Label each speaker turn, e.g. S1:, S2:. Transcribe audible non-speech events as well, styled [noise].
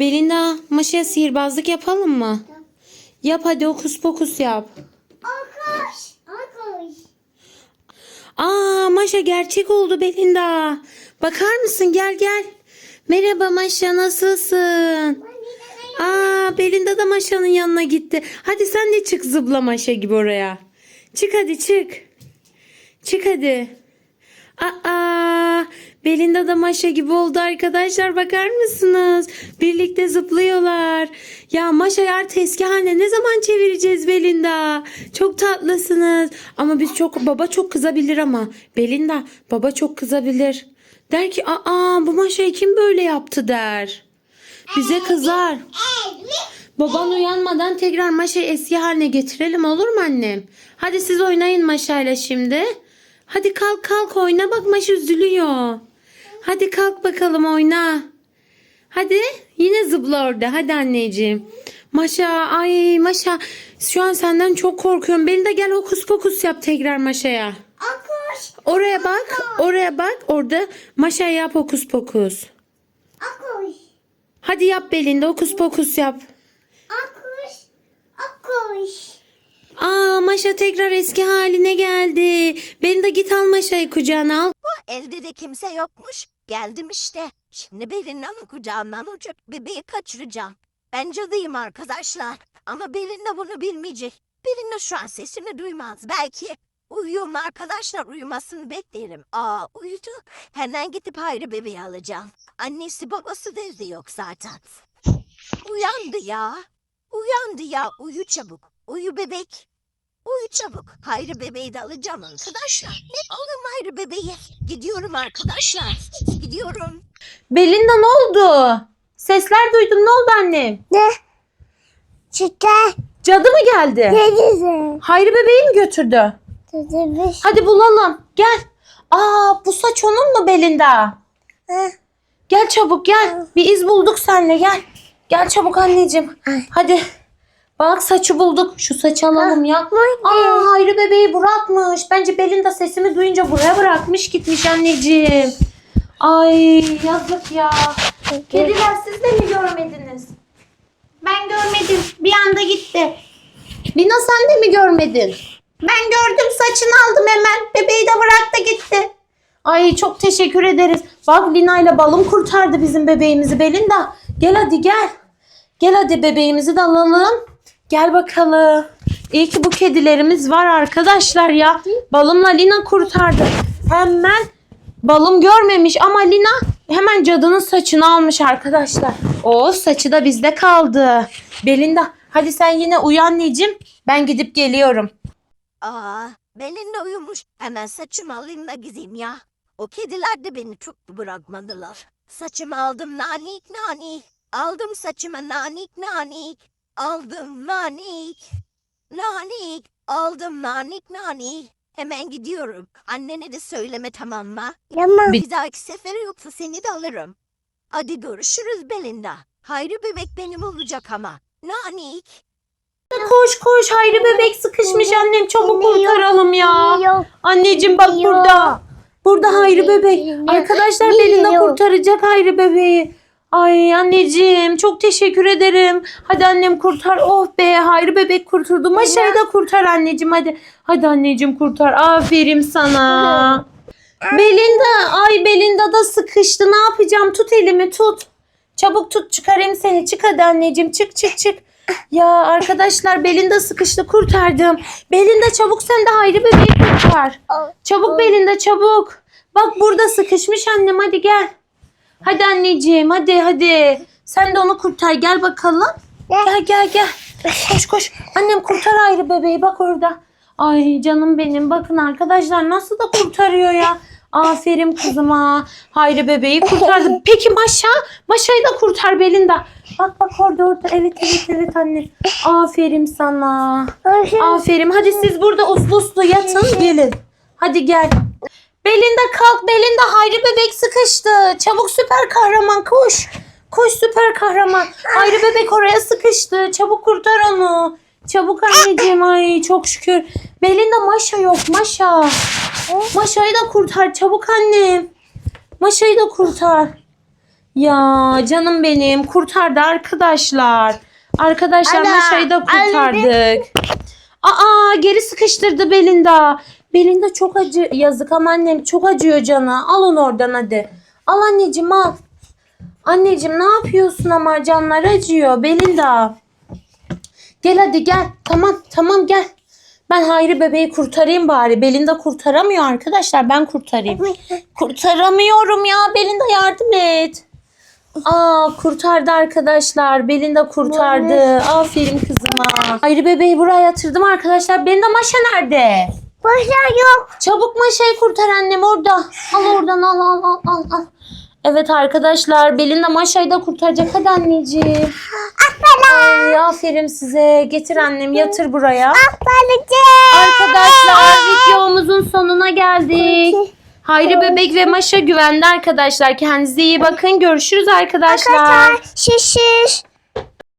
S1: Belinda Maşa'ya sihirbazlık yapalım mı? Yap hadi okus pokus yap.
S2: Arkadaş. Arkadaş.
S1: Aa Maşa gerçek oldu Belinda. Bakar mısın gel gel. Merhaba Maşa nasılsın? Aa Belinda da Maşa'nın yanına gitti. Hadi sen de çık zıpla Maşa gibi oraya. Çık hadi çık. Çık hadi. Aa Belinda da Maşa gibi oldu arkadaşlar bakar mısınız? Birlikte zıplıyorlar. Ya Maşa'yı artık eski haline ne zaman çevireceğiz Belinda? Çok tatlısınız. Ama biz çok baba çok kızabilir ama. Belinda baba çok kızabilir. Der ki aa bu Maşa'yı kim böyle yaptı der. Bize kızar. Baban uyanmadan tekrar Maşa'yı eski haline getirelim olur mu annem? Hadi siz oynayın Maşa'yla şimdi. Hadi kalk kalk oyna bak Maşa üzülüyor. Hadi kalk bakalım oyna. Hadi yine zıpla orada hadi anneciğim. Maşa ay Maşa şu an senden çok korkuyorum. Beni de gel hokus pokus yap tekrar Maşa'ya.
S2: Arkadaş.
S1: Oraya bak oraya bak orada Maşa yap hokus pokus.
S2: Arkadaş.
S1: Hadi yap belinde hokus pokus yap. Maşa tekrar eski haline geldi. Beni de git al Maşa'yı kucağına al.
S3: Evde de kimse yokmuş. Geldim işte. Şimdi Belina'nın kucağından uçup bebeği kaçıracağım. Ben cadıyım arkadaşlar. Ama Belina bunu bilmeyecek. Belina şu an sesimi duymaz. Belki uyuyorum arkadaşlar uyumasını beklerim. Aa uyudu. Hemen gidip Hayri bebeği alacağım. Annesi babası da evde yok zaten. Uyandı ya. Uyandı ya. Uyu çabuk. Uyu bebek. Uyu çabuk. Hayri bebeği de alacağım arkadaşlar. Ne oğlum Hayri bebeği? Gidiyorum arkadaşlar. Gidiyorum.
S1: Belinda ne oldu? Sesler duydum ne oldu annem?
S2: Ne? Çıkar.
S1: Cadı mı geldi?
S2: Ne güzel.
S1: Hayri bebeği mi götürdü?
S2: Dedemiş.
S1: Hadi bulalım. Gel. Aa bu saç onun mu Belinda?
S2: Ha.
S1: Gel çabuk gel. Bir iz bulduk seninle gel. Gel çabuk anneciğim.
S2: Ay.
S1: Hadi. Bak saçı bulduk. Şu saçı alalım ya. Aa Hayri bebeği bırakmış. Bence Belinda sesimi duyunca buraya bırakmış gitmiş anneciğim. Ay yazık ya. Kediler siz de mi görmediniz?
S2: Ben görmedim. Bir anda gitti.
S1: Lina sen de mi görmedin?
S2: Ben gördüm saçını aldım hemen. Bebeği de bıraktı gitti.
S1: Ay çok teşekkür ederiz. Bak Lina ile balım kurtardı bizim bebeğimizi Belinda. Gel hadi gel. Gel hadi bebeğimizi de alalım. Gel bakalım. İyi ki bu kedilerimiz var arkadaşlar ya. Balımla Lina kurtardı. Hemen balım görmemiş ama Lina hemen cadının saçını almış arkadaşlar. O saçı da bizde kaldı. Belinda hadi sen yine uyu anneciğim. Ben gidip geliyorum.
S3: Aa, Belinda uyumuş. Hemen saçımı alayım da gideyim ya. O kediler de beni çok bırakmadılar. Saçımı aldım nanik nanik. Aldım saçımı nanik nanik. Aldım nanik. Nanik. Aldım nanik nanik. Hemen gidiyorum. Annene de söyleme tamam mı?
S2: Tamam.
S3: Bir dahaki sefere yoksa seni de alırım. Hadi görüşürüz Belinda. Hayri bebek benim olacak ama. Nanik.
S1: Koş koş Hayri bebek sıkışmış annem çabuk kurtaralım ya. Anneciğim bak burada. Burada Hayri bebek. Arkadaşlar Belinda kurtaracak Hayri bebeği. Ay anneciğim çok teşekkür ederim. Hadi annem kurtar. Oh be Hayri bebek kurtuldu. Maşayı da kurtar anneciğim hadi. Hadi anneciğim kurtar. Aferin sana. [laughs] Belinda. Ay Belinda da sıkıştı. Ne yapacağım? Tut elimi tut. Çabuk tut çıkarayım seni. Çık hadi anneciğim. Çık çık çık. Ya arkadaşlar Belinda sıkıştı kurtardım. Belinda çabuk sen de Hayri bebeği kurtar. Çabuk Belinda çabuk. Bak burada sıkışmış annem hadi gel. Hadi anneciğim hadi hadi. Sen de onu kurtar gel bakalım. Gel gel gel. Koş koş. Annem kurtar Hayri bebeği bak orada. Ay canım benim bakın arkadaşlar nasıl da kurtarıyor ya. Aferin kızıma. Hayri bebeği kurtardı. [laughs] Peki Maşa? Maşa'yı da kurtar Belinda. Bak bak orada orada. Evet evet evet anne. Aferin sana. Aferin. Hadi siz burada uslu uslu yatın gelin. Hadi gel. Belinda kalk Belinda Hayri bebek sıkıştı. Çabuk süper kahraman koş. Koş süper kahraman. Hayri bebek oraya sıkıştı. Çabuk kurtar onu. Çabuk anneciğim ay çok şükür. Belinda Maşa yok Maşa. Maşa'yı da kurtar çabuk annem. Maşa'yı da kurtar. Ya canım benim kurtardı arkadaşlar. Arkadaşlar
S2: Ana,
S1: Maşa'yı da
S2: anne.
S1: Aa geri sıkıştırdı Belinda. Belinda çok acı yazık ama annem çok acıyor canı. Al onu oradan hadi. Al anneciğim al. Anneciğim ne yapıyorsun ama canlar acıyor Belinda. Gel hadi gel. Tamam tamam gel. Ben Hayri bebeği kurtarayım bari. Belinda kurtaramıyor arkadaşlar. Ben kurtarayım. Kurtaramıyorum ya. Belinda yardım et. Aa kurtardı arkadaşlar. Belinda kurtardı. Aferin kızıma. Hayri bebeği buraya yatırdım arkadaşlar. Belinda Maşa nerede?
S2: Başar yok.
S1: Çabuk Maşa'yı kurtar annem orada. Al oradan al al al al. al. Evet arkadaşlar Belinda Maşa'yı da kurtaracak. Hadi anneciğim. Ay, aferin size. Getir annem yatır buraya. Arkadaşlar videomuzun sonuna geldik. Hayri Bebek ve Maşa güvende arkadaşlar. Kendinize iyi bakın. Görüşürüz arkadaşlar.
S2: Şiş şiş.